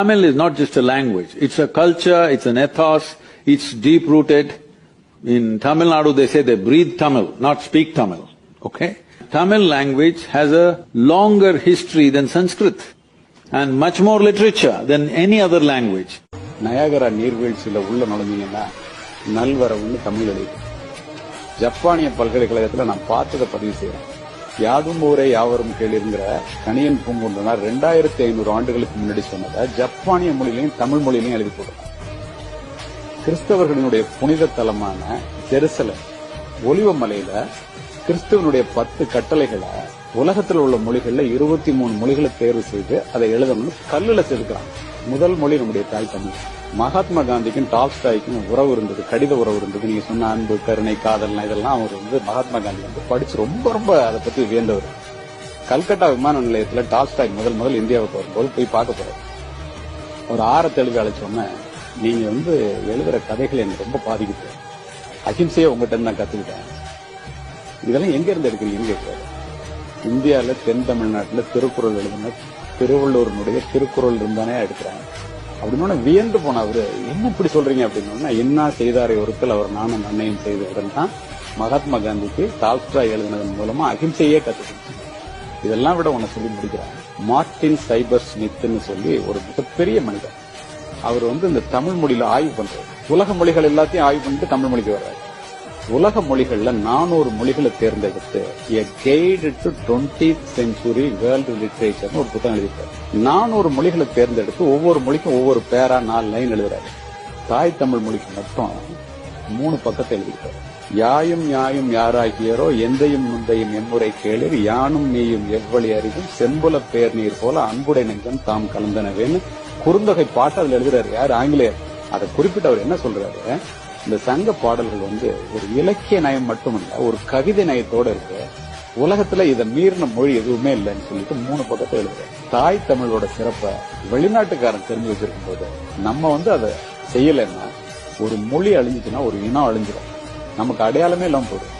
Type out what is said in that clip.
Tamil is not just a language, it's a culture, it's an ethos, it's deep rooted. In Tamil Nadu, they say they breathe Tamil, not speak Tamil. Okay? Tamil language has a longer history than Sanskrit and much more literature than any other language. Niagara நீர்வீழ்ச்சியில உள்ள நுழைஞ்சீங்கன்னா நல்வரவுன்னு தமிழ் எழுதி ஜப்பானிய பல்கலைக்கழகத்துல நான் பார்த்ததை பதிவு செய்யறேன் யாதும் ஊரே யாவரும் கேளுங்கிற கணியன் பூங்குன்றனார் ரெண்டாயிரத்தி ஐநூறு ஆண்டுகளுக்கு முன்னாடி சொன்னதை ஜப்பானிய மொழியிலையும் தமிழ் மொழியிலையும் எழுதி போடுறாங்க கிறிஸ்தவர்களினுடைய புனித தலமான ஜெருசலம் ஒலிவ மலையில கிறிஸ்துவனுடைய பத்து கட்டளைகளை உலகத்தில் உள்ள மொழிகள்ல இருபத்தி மூணு மொழிகளை தேர்வு செய்து அதை எழுதணும்னு கல்லுல செதுக்கிறாங்க முதல் மொழி நம்முடைய தாய் தமிழ். மகாத்மா காந்திக்கும் டால்ஸ்டாய்க்கும் உறவு இருந்தது கடித உறவு இருந்தது. நீங்க சொன்ன அன்பு கருணை காதல்னா இதெல்லாம் அவர் வந்து மகாத்மா காந்தி வந்து படிச்சு ரொம்ப ரொம்ப அதை பத்தி வியந்தவர். கல்கட்டா விமான நிலையத்துல டால்ஸ்டாய் முதல் முதல் இந்தியாவுக்கு வரும்போது போய் பார்க்க போறாரு. ஒரு ஆற தெளிவு அழைச்சோன்னே நீங்க வந்து எழுதுற கதைகள் எனக்கு ரொம்ப பாதிக்குது. அஹிம்சையை உங்ககிட்ட நான் கத்துக்கிட்டேன். இதெல்லாம் எங்க இருந்து எடுக்கிறீங்கன்னு கேட்கிறாரு. இந்தியால தென் தமிழ்நாட்டில் திருக்குறள் எழுதுன திருவள்ளூரினுடைய திருக்குறள் இருந்தானே எடுக்கிறாங்க. அப்படின்னு வியந்து போன அவரு என்ன இப்படி சொல்றீங்க? அப்படின்னு என்ன செய்தாரை ஒருத்தல் அவர் நானும் அன்னையும் செய்தவுடன் தான். மகாத்மா காந்திக்கு டால்ஸ்டா எழுதினதன் மூலமா அகிம்சையே கத்துக்கிட்டு இதெல்லாம் விட உன்னை சொல்லி முடிக்கிறார். மார்டின் சைபர் ஸ்மித்னு சொல்லி ஒரு மிகப்பெரிய மனிதர். அவர் வந்து இந்த தமிழ் மொழியில ஆய்வு பண்றாரு. உலக மொழிகள் எல்லாத்தையும் ஆய்வு பண்ணிட்டு தமிழ் மொழிக்கு வர்றாரு. உலக மொழிகள்ல நானூறு மொழிகளை தேர்ந்தெடுத்து a guide to twenty century world லிட்ரேச்சர்னு ஒரு புத்தகம் எழுதியிருக்காரு. நானூறு மொழிகளை தேர்ந்தெடுத்து ஒவ்வொரு மொழிக்கும் ஒவ்வொரு பேரா நாலு லைன் எழுதுறாரு. தாய் தமிழ் மொழிக்கு மட்டும் மூணு பக்கத்தை எழுதியிருக்காரு. யாயும் யாயும் யாராகியரோ எந்தையும் முந்தையும் எம்முறை கேளிர் யானும் நீயும் எவ்வளி அறிவும் செம்புல பேர் நீர் போல அன்புடை நெஞ்சம் தாம் கலந்தனவேன்னு குறுந்தொகை பாட்டு அதுல எழுதுறாரு யார்? ஆங்கிலேயர். அதை குறிப்பிட்டு அவர் என்ன சொல்றாரு? இந்த சங்க பாடல்கள் வந்து ஒரு இலக்கிய நயம் மட்டுமல்ல ஒரு கவிதை நயத்தோட இருக்கு. உலகத்துல இதை மீறின மொழி எதுவுமே இல்லைன்னு சொல்லிட்டு மூணு பக்கத்தை எழுதுறேன். தாய் தமிழோட சிறப்பை வெளிநாட்டுக்காரன் தெரிஞ்சு வச்சிருக்கும் போது நம்ம வந்து அதை செய்யலைன்னா ஒரு மொழி அழிஞ்சிச்சுன்னா ஒரு இனம் அழிஞ்சிடும் நமக்கு அடையாளமே இல்லாமல் போயிடும்.